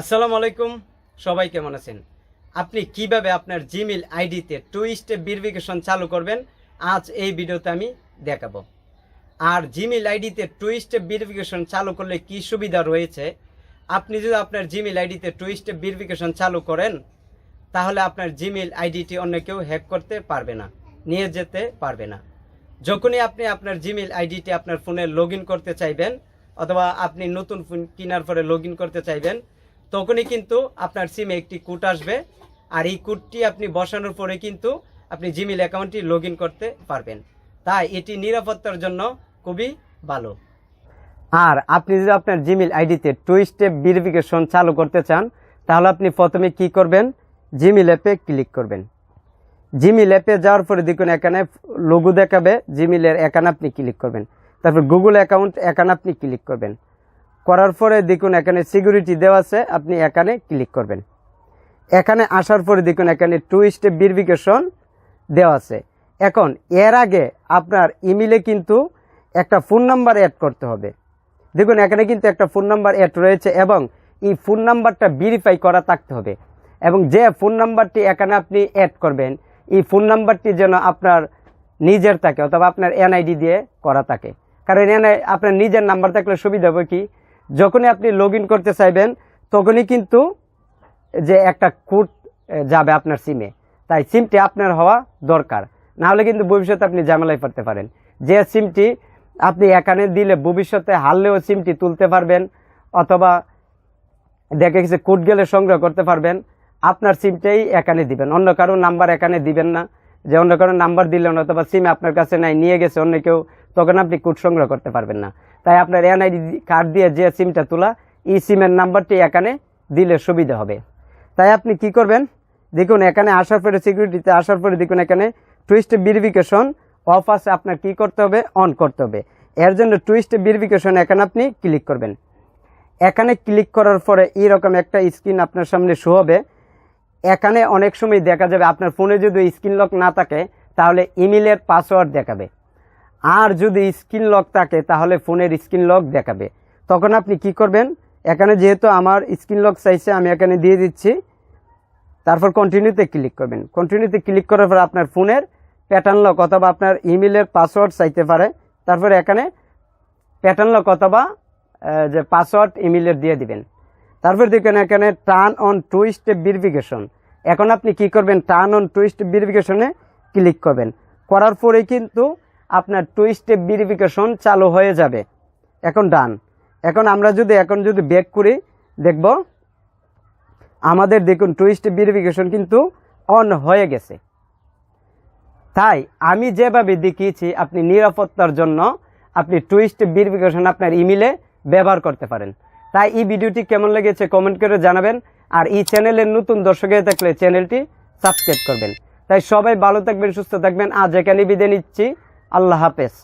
আসসালামু আলাইকুম। সবাই কেমন আছেন? আপনি কীভাবে আপনার জিমেল আইডিতে টু স্টেপ ভেরিফিকেশন চালু করবেন? আজ এই ভিডিওতে আমি দেখাবো। আর জিমেল আইডিতে টু স্টেপ ভেরিফিকেশন চালু করলে কি সুবিধা রয়েছে? আপনি যদি আপনার জিমেল আইডিতে টু স্টেপ ভেরিফিকেশন চালু করেন, তাহলে আপনার জিমেল আইডিটি অন্য কেউ হ্যাক করতে পারবে না, নিয়ে যেতে পারবে না। যখনই আপনি আপনার জিমেল আইডিটি আপনার ফোনে লগ করতে চাইবেন, অথবা আপনি নতুন ফোন কেনার পরে লগ করতে চাইবেন তখনই কিন্তু আপনার সিমে একটি কোড আসবে। আর এই কোডটি আপনি বসানোর পরে কিন্তু আপনি জিমেল অ্যাকাউন্টটি লগ করতে পারবেন। তাই এটি নিরাপত্তার জন্য খুবই ভালো। আর আপনি যদি আপনার জিমেল আইডিতে টু স্টেপ ভেরিফিকেশন চালু করতে চান, তাহলে আপনি প্রথমে কি করবেন? জিমেল অ্যাপে ক্লিক করবেন। জিমেল অ্যাপে যাওয়ার পরে দেখুন এখানে লোগো দেখাবে। জিমেলের এখানে আপনি ক্লিক করবেন। তারপর গুগল অ্যাকাউন্ট এখানে আপনি ক্লিক করবেন। করার পরে দেখুন এখানে সিকিউরিটি দেওয়া আছে, আপনি এখানে ক্লিক করবেন। এখানে আসার পরে দেখুন এখানে টু স্টেপ ভেরিফিকেশন দেওয়া আছে। এখন এর আগে আপনার ইমেলে কিন্তু একটা ফোন নাম্বার অ্যাড করতে হবে। দেখুন এখানে কিন্তু একটা ফোন নাম্বার অ্যাড রয়েছে এবং এই ফোন নাম্বারটা ভেরিফাই করা থাকতে হবে। এবং যে ফোন নাম্বারটি এখানে আপনি অ্যাড করবেন, এই ফোন নাম্বারটি যেন আপনার নিজের থাকে অথবা আপনার এনআইডি দিয়ে করা থাকে। কারণ এনআই আপনার নিজের নাম্বার থাকলে সুবিধা হবে কি? যখনই আপনি লগ করতে চাইবেন, তখনই কিন্তু যে একটা কোড যাবে আপনার সিমে তাই সিমটি আপনার হওয়া দরকার। না হলে কিন্তু ভবিষ্যতে আপনি ঝামেলায় পড়তে পারেন। যে সিমটি আপনি এখানে দিলে ভবিষ্যতে হারলেও সিমটি তুলতে পারবেন, অথবা দেখে গেছে কোড গেলে সংগ্রহ করতে পারবেন, আপনার সিমটাই এখানে দিবেন। অন্য কারও নাম্বার এখানে দিবেন না। যে অন্য কারও নাম্বার দিলেন অথবা সিম আপনার কাছে নাই, নিয়ে গেছে অন্য কেউ, তখন আপনি কোড সংগ্রহ করতে পারবেন না। তাই আপনার এনআইডি কার্ড দিয়ে যে সিমটা তোলা, এই সিমের নাম্বারটি এখানে দিলে সুবিধা হবে। তাই আপনি কি করবেন? দেখুন, এখানে আসার পরে সিকিউরিটিতে আসার পরে দেখুন, এখানে টুইস্ট ভেরিফিকেশন অফ আছে, আপনার কি করতে হবে? অন করতে হবে। এর জন্য টুইস্ট ভেরিফিকেশন এখানে আপনি ক্লিক করবেন। এখানে ক্লিক করার পরে এইরকম একটা স্ক্রিন আপনার সামনে শো হবে। এখানে অনেক সময় দেখা যাবে, আপনার ফোনে যদি স্ক্রিন লক না থাকে, তাহলে ইমেলের পাসওয়ার্ড দেখাবে। আর যদি স্ক্রিন লক থাকে, তাহলে ফোনের স্ক্রিন লক দেখাবে। তখন আপনি কি করবেন? এখানে যেহেতু আমার স্ক্রিন লক চাইছে, আমি এখানে দিয়ে দিচ্ছি। তারপর কন্টিনিউতে ক্লিক করবেন। কন্টিনিউতে ক্লিক করার পর আপনার ফোনের প্যাটার্ন লক অথবা আপনার ইমেলের পাসওয়ার্ড চাইতে পারে। তারপর এখানে প্যাটার্ন লক অথবা যে পাসওয়ার্ড ইমেলের দিয়ে দিবেন। তারপর দেখবেন এখানে turn on two step verification এখন আপনি কি করবেন? টার্ন অন টু স্টেপ ভেরিফিকেশনে ক্লিক করবেন। করার পরে কিন্তু আপনার টু স্টেপ ভেরিফিকেশন চালু হয়ে যাবে। এখন ডান এখন আমরা যদি এখন যদি ব্যাক করি, দেখব আমাদের দেখুন টু স্টেপ ভেরিফিকেশন কিন্তু অন হয়ে গেছে। তাই আমি যেভাবে দেখিয়েছি, আপনি নিরাপত্তার জন্য আপনি টু স্টেপ ভেরিফিকেশন আপনার ইমেলে ব্যবহার করতে পারেন। তাই এই ভিডিওটি কেমন লেগেছে কমেন্ট করে জানাবেন, আর এই চ্যানেলের নতুন দর্শক হয়ে থাকলে চ্যানেলটি সাবস্ক্রাইব করবেন। তাই সবাই ভালো থাকবেন, সুস্থ থাকবেন। আজ এখানে বিদায় নিচ্ছি। আল্লাহ হাফেজ।